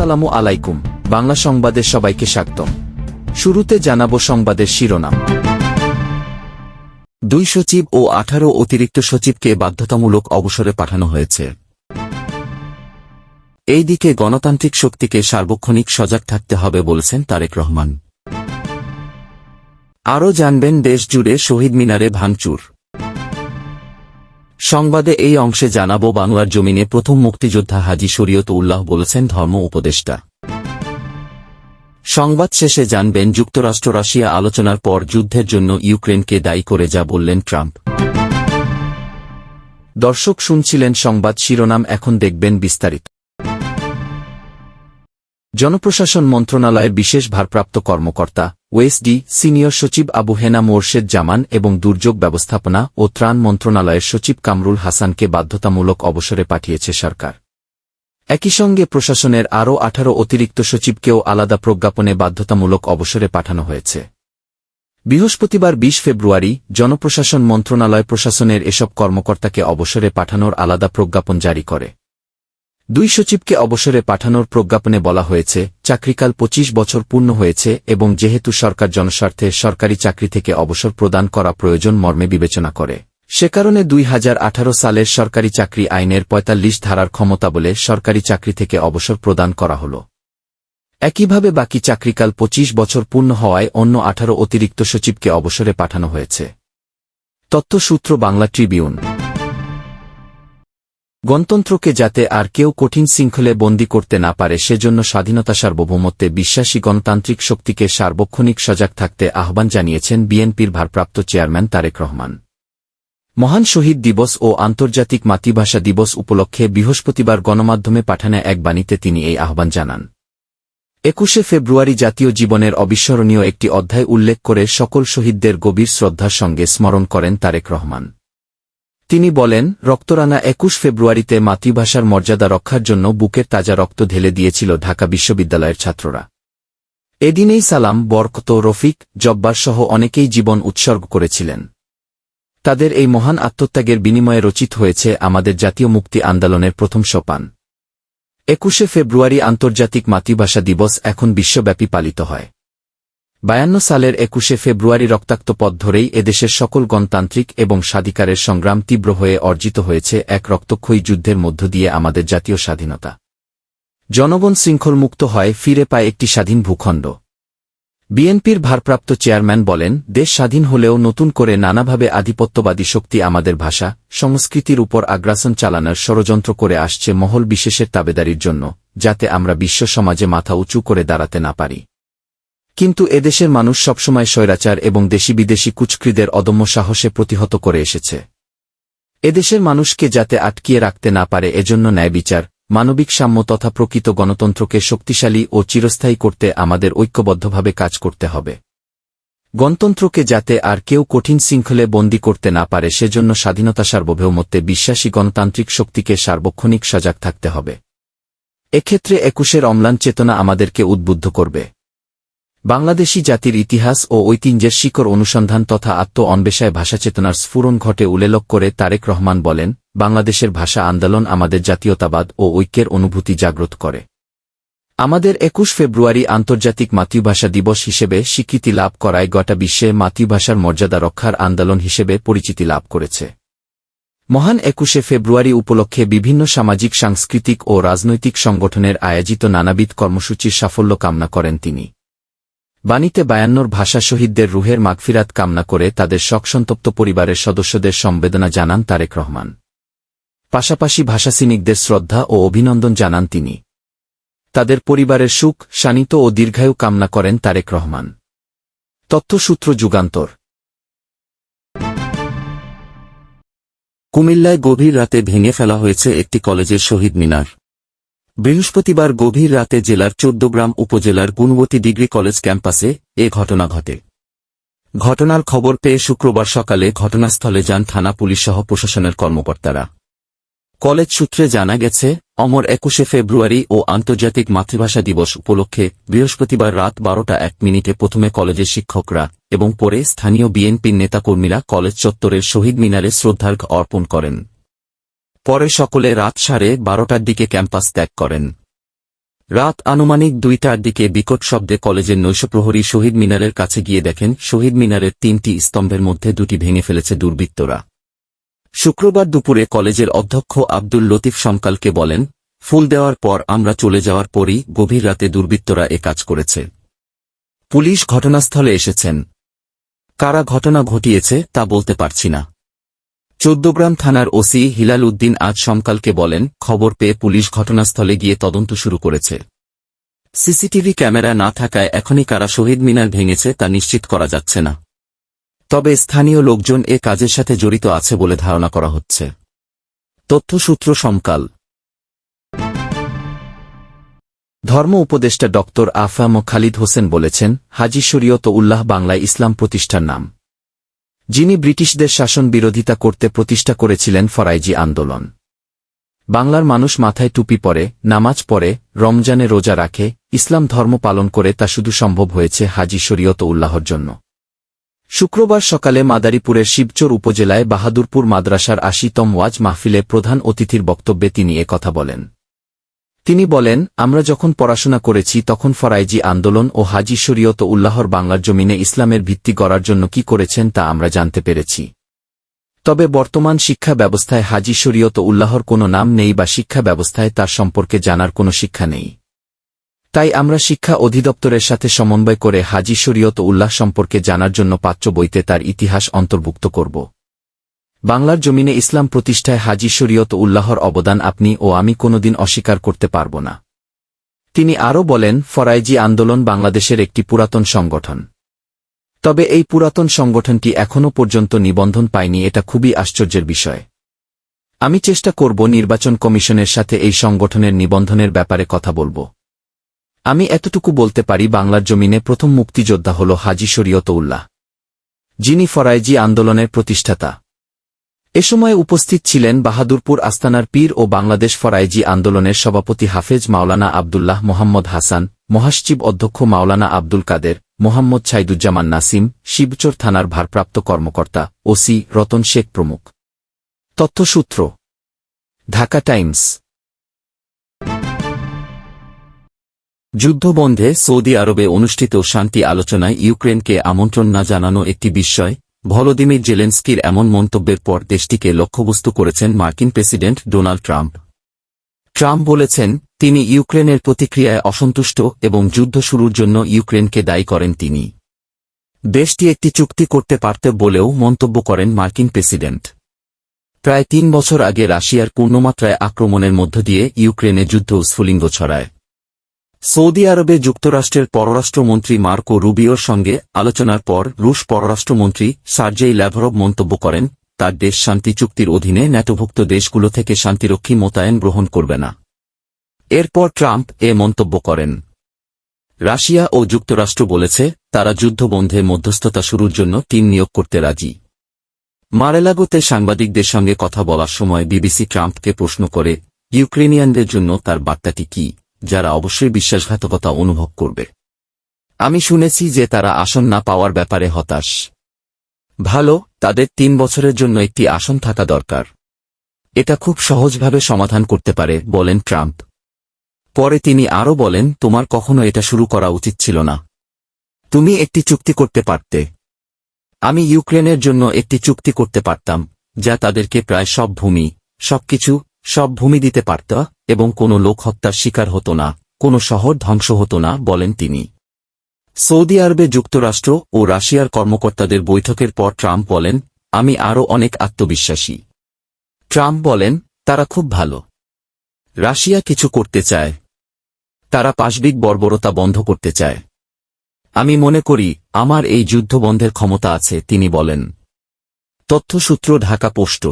আসসালামু আলাইকুম, বাংলা সংবাদে সবাইকে স্বাগতম। শুরুতে জানাব সংবাদের শিরোনাম। দুই সচিব ও আঠারো অতিরিক্ত সচিবকে বাধ্যতামূলক অবসরে পাঠানো হয়েছে। এই দিকে গণতান্ত্রিক শক্তিকে সার্বক্ষণিক সজাগ থাকতে হবে বলছেন তারেক রহমান। আরও জানবেন, দেশ জুড়ে শহীদ মিনারে ভাঙচুর। সংবাদে এই অংশে জানাব, বাংলার জমিনে প্রথম মুক্তিযোদ্ধা হাজি শরীয়ত উল্লাহ বলেছেন ধর্ম উপদেষ্টা। সংবাদ শেষে জানবেন, যুক্তরাষ্ট্র রাশিয়া আলোচনার পর যুদ্ধের জন্য ইউক্রেনকে দায়ী করে যা বললেন ট্রাম্প। দর্শক শুনছিলেন সংবাদ শিরোনাম, এখন দেখবেন বিস্তারিত। জনপ্রশাসন মন্ত্রণালয়ের বিশেষ ভারপ্রাপ্ত কর্মকর্তা ওয়েসডি সিনিয়র সচিব আবু হেনা মোর্শেদ জামান এবং দুর্যোগ ব্যবস্থাপনা ও ত্রাণ মন্ত্রণালয়ের সচিব কামরুল হাসানকে বাধ্যতামূলক অবসরে পাঠিয়েছে সরকার। একই সঙ্গে প্রশাসনের আরও আঠারো অতিরিক্ত সচিবকেও আলাদা প্রজ্ঞাপনে বাধ্যতামূলক অবসরে পাঠানো হয়েছে। বৃহস্পতিবার ২০ ফেব্রুয়ারি জনপ্রশাসন মন্ত্রণালয় প্রশাসনের এসব কর্মকর্তাকে অবসরে পাঠানোর আলাদা প্রজ্ঞাপন জারি করে। দুই সচিবকে অবসরে পাঠানোর প্রজ্ঞাপনে বলা হয়েছে, চাকরিকাল ২৫ বছর পূর্ণ হয়েছে এবং যেহেতু সরকার জনস্বার্থে সরকারি চাকরি থেকে অবসর প্রদান করা প্রয়োজন মর্মে বিবেচনা করে। সে কারণে দুই হাজার আঠারো সালের সরকারি চাকরি আইনের ৪৫ ধারার ক্ষমতা বলে সরকারি চাকরি থেকে অবসর প্রদান করা হল। একইভাবে বাকি চাকরিকাল ২৫ বছর পূর্ণ হওয়ায় অন্য আঠারো অতিরিক্ত সচিবকে অবসরে পাঠানো হয়েছে। তথ্যসূত্র বাংলা ট্রিবিউন। গণতন্ত্রকে যাতে আর কেউ কঠিন শৃঙ্খলে বন্দী করতে না পারে, সেজন্য স্বাধীনতা সার্বভৌমত্বে বিশ্বাসী গণতান্ত্রিক শক্তিকে সার্বক্ষণিক সজাগ থাকতে আহ্বান জানিয়েছেন বিএনপির ভারপ্রাপ্ত চেয়ারম্যান তারেক রহমান। মহান শহীদ দিবস ও আন্তর্জাতিক মাতৃভাষা দিবস উপলক্ষে বৃহস্পতিবার গণমাধ্যমে পাঠানো এক বাণীতে তিনি এই আহ্বান জানান। একুশে ফেব্রুয়ারি জাতীয় জীবনের অবিস্মরণীয় একটি অধ্যায় উল্লেখ করে সকল শহীদদের গভীর শ্রদ্ধার সঙ্গে স্মরণ করেন তারেক রহমান। তিনি বলেন, রক্তরানা একুশ ফেব্রুয়ারিতে মাতৃভাষার মর্যাদা রক্ষার জন্য বুকের তাজা রক্ত ঢেলে দিয়েছিল ঢাকা বিশ্ববিদ্যালয়ের ছাত্ররা। এদিনেই সালাম, বরকত রফিক, জব্বার সহ অনেকেই জীবন উৎসর্গ করেছিলেন। তাদের এই মহান আত্মত্যাগের বিনিময়ে রচিত হয়েছে আমাদের জাতীয় মুক্তি আন্দোলনের প্রথম সোপান। একুশে ফেব্রুয়ারি আন্তর্জাতিক মাতৃভাষা দিবস এখন বিশ্বব্যাপী পালিত হয়। বায়ান্ন সালের একুশে ফেব্রুয়ারি রক্তাক্ত পথ ধরেই এদেশের সকল গণতান্ত্রিক এবং স্বাধিকারের সংগ্রাম তীব্র হয়ে অর্জিত হয়েছে এক রক্তক্ষয়ী যুদ্ধের মধ্য দিয়ে আমাদের জাতীয় স্বাধীনতা। জনগণ শৃঙ্খলমুক্ত হয়, ফিরে পায় একটি স্বাধীন ভূখণ্ড। বিএনপির ভারপ্রাপ্ত চেয়ারম্যান বলেন, দেশ স্বাধীন হলেও নতুন করে নানাভাবে আধিপত্যবাদী শক্তি আমাদের ভাষা, সংস্কৃতির উপর আগ্রাসন চালানোর ষড়যন্ত্র করে আসছে মহল বিশেষের তাবেদারির জন্য, যাতে আমরা বিশ্ব সমাজে মাথা উঁচু করে দাঁড়াতে না পারি। কিন্তু এদেশের মানুষ সবসময় স্বৈরাচার এবং দেশি বিদেশি কুচক্রীদের অদম্য সাহসে প্রতিহত করে এসেছে। এদেশের মানুষকে যাতে আটকিয়ে রাখতে না পারে এজন্য ন্যায় বিচার, মানবিক সাম্য তথা প্রকৃত গণতন্ত্রকে শক্তিশালী ও চিরস্থায়ী করতে আমাদের ঐক্যবদ্ধভাবে কাজ করতে হবে। গণতন্ত্রকে যাতে আর কেউ কঠিন শৃঙ্খলে বন্দী করতে না পারে সেজন্য স্বাধীনতা সার্বভৌমত্বে বিশ্বাসী গণতান্ত্রিক শক্তিকে সার্বক্ষণিক সজাগ থাকতে হবে। এক্ষেত্রে একুশের অম্লান চেতনা আমাদেরকে উদ্বুদ্ধ করবে। বাংলাদেশী জাতির ইতিহাস ও ঐতিহ্যের শিকড় অনুসন্ধান তথা আত্ম অন্বেষায় ভাষাচেতনার স্ফুরণ ঘটে উল্লেখ করে তারেক রহমান বলেন, বাংলাদেশের ভাষা আন্দোলন আমাদের জাতীয়তাবাদ ও ঐক্যের অনুভূতি জাগ্রত করে। আমাদের একুশ ফেব্রুয়ারি আন্তর্জাতিক মাতৃভাষা দিবস হিসেবে স্বীকৃতি লাভ করায় গোটা বিশ্বে মাতৃভাষার মর্যাদা রক্ষার আন্দোলন হিসেবে পরিচিতি লাভ করেছে। মহান একুশে ফেব্রুয়ারি উপলক্ষে বিভিন্ন সামাজিক, সাংস্কৃতিক ও রাজনৈতিক সংগঠনের আয়োজিত নানাবিধ কর্মসূচির সাফল্য কামনা করেন তিনি। বাণীতে বায়ান্নর ভাষা শহীদদের রুহের মাগফিরাত কামনা করে তাদের শোকসন্তপ্ত পরিবারের সদস্যদের সম্বেদনা জানান তারেক রহমান। পাশাপাশি ভাষাসিনিকদের শ্রদ্ধা ও অভিনন্দন জানান তিনি। তাদের পরিবারের সুখ, শানিত ও দীর্ঘায়ু কামনা করেন তারেক রহমান। তথ্যসূত্র যুগান্তর। কুমিল্লায় গভীর রাতে ভেঙে ফেলা হয়েছে একটি কলেজের শহীদ মিনার। বৃহস্পতিবার গভীর রাতে জেলার চোদ্দগ্রাম উপজেলার গুণবতী ডিগ্রি কলেজ ক্যাম্পাসে এ ঘটনা ঘটে। ঘটনার খবর পেয়ে শুক্রবার সকালে ঘটনাস্থলে যান থানা পুলিশ সহ প্রশাসনের কর্মকর্তারা। কলেজ সূত্রে জানা গেছে, অমর একুশে ফেব্রুয়ারি ও আন্তর্জাতিক মাতৃভাষা দিবস উপলক্ষে বৃহস্পতিবার রাত বারোটা এক মিনিটে প্রথমে কলেজের শিক্ষকরা এবং পরে স্থানীয় বিএনপির নেতাকর্মীরা কলেজ চত্বরের শহীদ মিনারে শ্রদ্ধার্ঘ্য অর্পণ করেন। পরে সকলে রাত সাড়ে বারোটার দিকে ক্যাম্পাস ত্যাগ করেন। রাত আনুমানিক দুইটার দিকে বিকট শব্দে কলেজের নৈশপ্রহরী শহীদ মিনারের কাছে গিয়ে দেখেন শহীদ মিনারের তিনটি স্তম্ভের মধ্যে দুটি ভেঙে ফেলেছে দুর্বৃত্তরা। শুক্রবার দুপুরে কলেজের অধ্যক্ষ আব্দুল লতিফ সমকালকে বলেন, ফুল দেওয়ার পর আমরা চলে যাওয়ার পরই গভীর রাতে দুর্বৃত্তরা এ কাজ করেছে। পুলিশ ঘটনাস্থলে এসেছেন। কারা ঘটনা ঘটিয়েছে তা বলতে পারছি না। চৌদ্দগ্রাম থানার ওসি হিলাল উদ্দিন আজ সমকালকে বলেন, খবর পেয়ে পুলিশ ঘটনাস্থলে গিয়ে তদন্ত শুরু করেছে। সিসিটিভি ক্যামেরা না থাকায় এখনই কারা শহীদ মিনার ভেঙেছে তা নিশ্চিত করা যাচ্ছে না। তবে স্থানীয় লোকজন এ কাজের সাথে জড়িত আছে বলে ধারণা করা হচ্ছে। তথ্যসূত্র সমকাল। ধর্ম উপদেষ্টা ডক্টর আফাম খালিদ হোসেন বলেছেন, হাজি শরীয়ত উল্লাহ বাংলায় ইসলাম প্রতিষ্ঠার নাম। যিনি ব্রিটিশদের শাসন বিরোধিতা করতে প্রতিষ্ঠা করেছিলেন ফরাইজি আন্দোলন। বাংলার মানুষ মাথায় টুপি পরে, নামাজ পড়ে, রমজানে রোজা রাখে, ইসলাম ধর্ম পালন করে তা শুধু সম্ভব হয়েছে হাজি শরীয়ত উল্লাহর জন্য। শুক্রবার সকালে মাদারীপুরের শিবচর উপজেলায় বাহাদুরপুর মাদ্রাসার আশিতম ওয়াজ মাহফিলে প্রধান অতিথির বক্তব্যে তিনি কথা বলেন। তিনি বলেন, আমরা যখন পড়াশোনা করেছি তখন ফরাইজি আন্দোলন ও হাজি শরীয়ত উল্লাহর বাংলার জমিনে ইসলামের ভিত্তি গড়ার জন্য কি করেছেন তা আমরা জানতে পেরেছি। তবে বর্তমান শিক্ষা ব্যবস্থায় হাজি শরীয়ত উল্লাহর কোনো নাম নেই বা শিক্ষা ব্যবস্থায় তার সম্পর্কে জানার কোনো শিক্ষা নেই। তাই আমরা শিক্ষা অধিদপ্তরের সাথে সমন্বয় করে হাজি শরীয়ত উল্লাহ সম্পর্কে জানার জন্য পাত্র বইতে তার ইতিহাস অন্তর্ভুক্ত করব। বাংলার জমিনে ইসলাম প্রতিষ্ঠায় হাজি শরীয়ত উল্লাহর অবদান আপনি ও আমি কোনোদিন অস্বীকার করতে পারব না। তিনি আরও বলেন, ফরাইজি আন্দোলন বাংলাদেশের একটি পুরাতন সংগঠন। তবে এই পুরাতন সংগঠনটি এখনও পর্যন্ত নিবন্ধন পায়নি, এটা খুবই আশ্চর্যের বিষয়। আমি চেষ্টা করব নির্বাচন কমিশনের সাথে এই সংগঠনের নিবন্ধনের ব্যাপারে কথা বলব। আমি এতটুকু বলতে পারি, বাংলার জমিনে প্রথম মুক্তিযোদ্ধা হল হাজি শরীয়ত উল্লাহ, যিনি ফরাইজি আন্দোলনের প্রতিষ্ঠাতা। এ সময় উপস্থিত ছিলেন বাহাদুরপুর আস্তানার পীর ও বাংলাদেশ ফরাইজি আন্দোলনের সভাপতি হাফেজ মাওলানা আবদুল্লাহ মোহাম্মদ হাসান, মহাসচিব অধ্যক্ষ মাওলানা আব্দুল কাদের, মোহাম্মদ ছাইদুজ্জামান নাসিম, শিবচর থানার ভারপ্রাপ্ত কর্মকর্তা, ওসি রতন শেখ প্রমুখ। তথ্যসূত্র, ঢাকা টাইমস। যুদ্ধবন্ধে সৌদি আরবে অনুষ্ঠিত শান্তি আলোচনায় ইউক্রেনকে আমন্ত্রণ না জানানো একটি বিস্ময় ভলোদিমির জেলেন্সকির এমন মন্তব্যের পর দেশটিকে লক্ষ্যবস্তু করেছেন মার্কিন প্রেসিডেন্ট ডোনাল্ড ট্রাম্প। ট্রাম্প বলেছেন, তিনি ইউক্রেনের প্রতিক্রিয়ায় অসন্তুষ্ট এবং যুদ্ধ শুরুর জন্য ইউক্রেনকে দায়ী করেন তিনি। দেশটি একটি চুক্তি করতে পারত বলেও মন্তব্য করেন মার্কিন প্রেসিডেন্ট। প্রায় তিন বছর আগে রাশিয়ার পূর্ণমাত্রায় আক্রমণের মধ্য দিয়ে ইউক্রেনে যুদ্ধ স্ফুলিঙ্গ ছড়ায়। সৌদি আরবে যুক্তরাষ্ট্রের পররাষ্ট্রমন্ত্রী মার্কো রুবিওর সঙ্গে আলোচনার পর রুশ পররাষ্ট্রমন্ত্রী সার্জেই ল্যাভরভ মন্তব্য করেন, তার দেশ শান্তি চুক্তির অধীনে ন্যাটোভুক্ত দেশগুলো থেকে শান্তিরক্ষী মোতায়েন গ্রহণ করবে না। এরপর ট্রাম্প এ মন্তব্য করেন, রাশিয়া ও যুক্তরাষ্ট্র বলেছে, তারা যুদ্ধবন্ধে মধ্যস্থতা শুরুর জন্য টিম নিয়োগ করতে রাজি। মারেলাগোতে সাংবাদিকদের সঙ্গে কথা বলার সময় বিবিসি ট্রাম্পকে প্রশ্ন করে, ইউক্রেনিয়ানদের জন্য তার বার্তাটি কি? যারা অবশ্যই বিশ্বাসঘাতকতা অনুভব করবে। আমি শুনেছি যে তারা আসন না পাওয়ার ব্যাপারে হতাশ। ভালো, তাদের তিন বছরের জন্য একটি আসন থাকা দরকার। এটা খুব সহজভাবে সমাধান করতে পারে, বলেন ট্রাম্প। পরে তিনি আরও বলেন, তোমার কখনো এটা শুরু করা উচিত ছিল না। তুমি একটি চুক্তি করতে পারতে। আমি ইউক্রেনের জন্য একটি চুক্তি করতে পারতাম, যা তাদেরকে প্রায় সব ভূমি, সবকিছু সব ভূমি দিতে পারত, এবং কোনো লোক হত্যার শিকার হতো না, কোনো শহর ধ্বংস হতো না, বলেন তিনি। সৌদি আরবে যুক্তরাষ্ট্র ও রাশিয়ার কর্মকর্তাদের বৈঠকের পর ট্রাম্প বলেন, আমি আরও অনেক আত্মবিশ্বাসী। ট্রাম্প বলেন, তারা খুব ভালো। রাশিয়া কিছু করতে চায়। তারা পাশবিক বর্বরতা বন্ধ করতে চায়। আমি মনে করি, আমার এই যুদ্ধ বন্ধের ক্ষমতা আছে, তিনি বলেন। তথ্যসূত্র ঢাকা পোস্ট